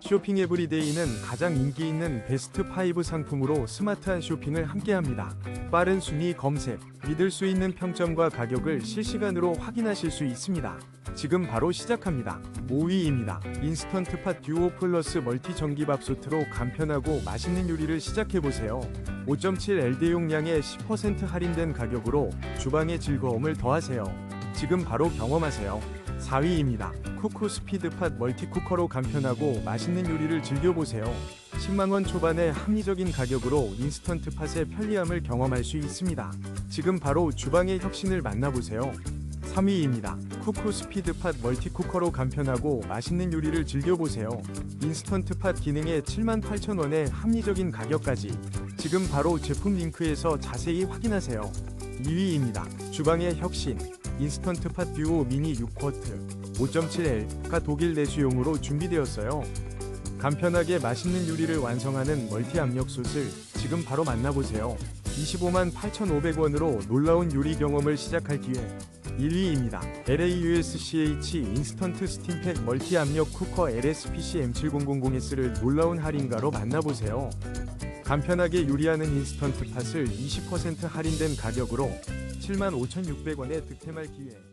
쇼핑 에브리데이는 가장 인기 있는 베스트 5 상품으로 스마트한 쇼핑을 함께합니다. 빠른 순위 검색, 믿을 수 있는 평점과 가격을 실시간으로 확인하실 수 있습니다. 지금 바로 시작합니다. 5위입니다. 인스턴트 팟 듀오 플러스 멀티 전기밥솥으로 간편하고 맛있는 요리를 시작해보세요. 5.7 LD 용량에 10% 할인된 가격으로 주방의 즐거움을 더하세요. 지금 바로 경험하세요. 4위입니다. 쿠쿠 스피드팟 멀티쿠커로 간편하고 맛있는 요리를 즐겨보세요. 10만원 초반의 합리적인 가격으로 인스턴트 팟의 편리함을 경험할 수 있습니다. 지금 바로 주방의 혁신을 만나보세요. 3위입니다. 쿠쿠 스피드팟 멀티쿠커로 간편하고 맛있는 요리를 즐겨보세요. 인스턴트 팟 기능에 78,000원의 합리적인 가격까지 지금 바로 제품 링크에서 자세히 확인하세요. 2위입니다. 주방의 혁신 인스턴트 팟 듀오 미니 6쿼트 5.7L가 독일 내수용으로 준비되었어요. 간편하게 맛있는 요리를 완성하는 멀티 압력 솥을 지금 바로 만나보세요. 25만 8,500원으로 놀라운 요리 경험을 시작할 기회. 1위입니다. LAUSCH 인스턴트 스팀팩 멀티 압력 쿠커 LSPC M7000S를 놀라운 할인가로 만나보세요. 간편하게 요리하는 인스턴트 팟을 20% 할인된 가격으로 75,600원에 득템할 기회.